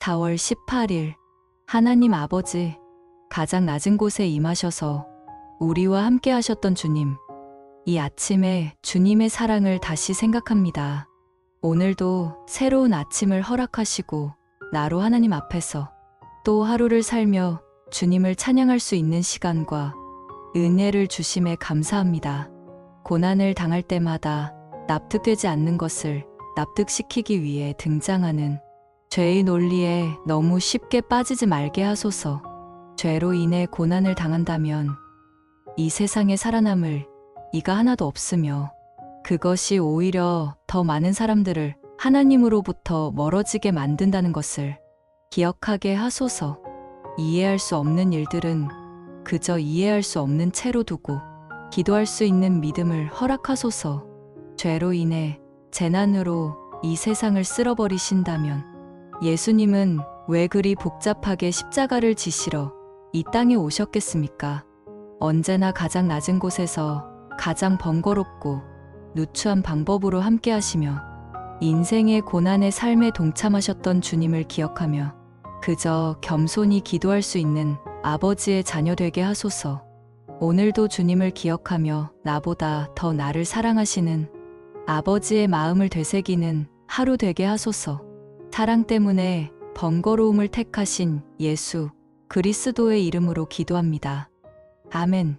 4월 18일 하나님 아버지 가장 낮은 곳에 임하셔서 우리와 함께 하셨던 주님. 이 아침에 주님의 사랑을 다시 생각합니다. 오늘도 새로운 아침을 허락하시고 나로 하나님 앞에서 또 하루를 살며 주님을 찬양할 수 있는 시간과 은혜를 주심에 감사합니다. 고난을 당할 때마다 납득되지 않는 것을 납득시키기 위해 등장하는 죄의 논리에 너무 쉽게 빠지지 말게 하소서. 죄로 인해 고난을 당한다면 이 세상에 살아남을 이가 하나도 없으며 그것이 오히려 더 많은 사람들을 하나님으로부터 멀어지게 만든다는 것을 기억하게 하소서. 이해할 수 없는 일들은 그저 이해할 수 없는 채로 두고 기도할 수 있는 믿음을 허락하소서. 죄로 인해 재난으로 이 세상을 쓸어버리신다면 예수님은 왜 그리 복잡하게 십자가를 지시러 이 땅에 오셨겠습니까? 언제나 가장 낮은 곳에서 가장 번거롭고 누추한 방법으로 함께 하시며 인생의 고난의 삶에 동참하셨던 주님을 기억하며 그저 겸손히 기도할 수 있는 아버지의 자녀 되게 하소서. 오늘도 주님을 기억하며 나보다 더 나를 사랑하시는 아버지의 마음을 되새기는 하루 되게 하소서. 사랑 때문에 번거로움을 택하신 예수 그리스도의 이름으로 기도합니다. 아멘.